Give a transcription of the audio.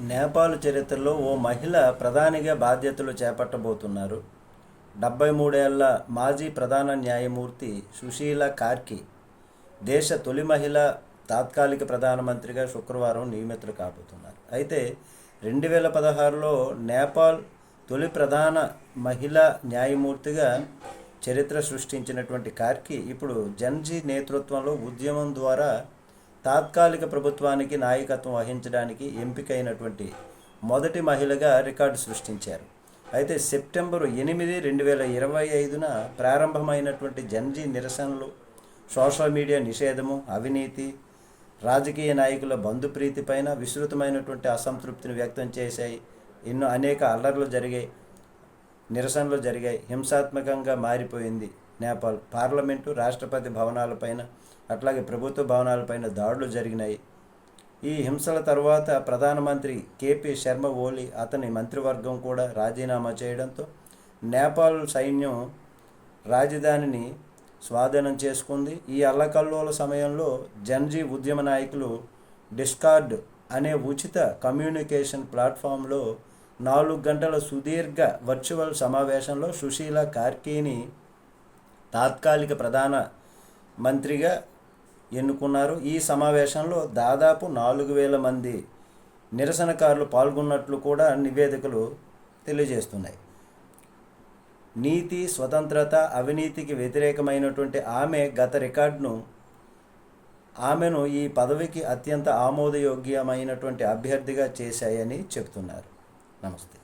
నేపాల్ చరిత్రలో ఓ మహిళ ప్రధానిగా బాధ్యతలు చేపట్టబోతున్నారు. డెబ్బై మూడేళ్ళ మాజీ ప్రధాన న్యాయమూర్తి సుశీల కార్కి దేశ తొలి మహిళ తాత్కాలిక ప్రధానమంత్రిగా శుక్రవారం నియమితులు కాబోతున్నారు. అయితే రెండు వేల పదహారులో నేపాల్ తొలి ప్రధాన మహిళా న్యాయమూర్తిగా చరిత్ర సృష్టించినటువంటి కార్కి ఇప్పుడు జన్జీ నేతృత్వంలో ఉద్యమం ద్వారా తాత్కాలిక ప్రభుత్వానికి నాయకత్వం వహించడానికి ఎంపికైనటువంటి మొదటి మహిళగా రికార్డు సృష్టించారు. అయితే సెప్టెంబరు ఎనిమిది రెండు వేల ఇరవై ఐదున ప్రారంభమైనటువంటి జన్జీ నిరసనలు సోషల్ మీడియా నిషేధము అవినీతి రాజకీయ నాయకుల బంధుప్రీతిపైన విస్తృతమైనటువంటి అసంతృప్తిని వ్యక్తం చేశాయి. ఎన్నో అనేక అల్లర్లు జరిగాయి. నిరసనలు జరిగాయి. హింసాత్మకంగా మారిపోయింది నేపాల్. పార్లమెంటు రాష్ట్రపతి భవనాలపైన అట్లాగే ప్రభుత్వ భవనాలపైన దాడులు జరిగినాయి. ఈ హింసల తర్వాత ప్రధానమంత్రి కేపీ శర్మ ఓలీ అతని మంత్రివర్గం కూడా రాజీనామా చేయడంతో నేపాల్ సైన్యం రాజధానిని స్వాధీనం చేసుకుంది. ఈ అల్లకల్లోల సమయంలో జన్జీ ఉద్యమ నాయకులు డిస్కార్డ్ అనే ఉచిత కమ్యూనికేషన్ ప్లాట్ఫామ్లో నాలుగు గంటల సుదీర్ఘ వర్చువల్ సమావేశంలో సుశీల కార్కీని తాత్కాలిక ప్రధాన మంత్రిగా ఎన్నుకున్నారు. ఈ సమావేశంలో దాదాపు నాలుగు వేల మంది నిరసనకారులు పాల్గొన్నట్లు కూడా నివేదికలు తెలియజేస్తున్నాయి. నీతి స్వతంత్రత అవినీతికి వ్యతిరేకమైనటువంటి ఆమె గత రికార్డును ఆమెను ఈ పదవికి అత్యంత ఆమోదయోగ్యమైనటువంటి అభ్యర్థిగా చేశాయని చెబుతున్నారు నమస్తే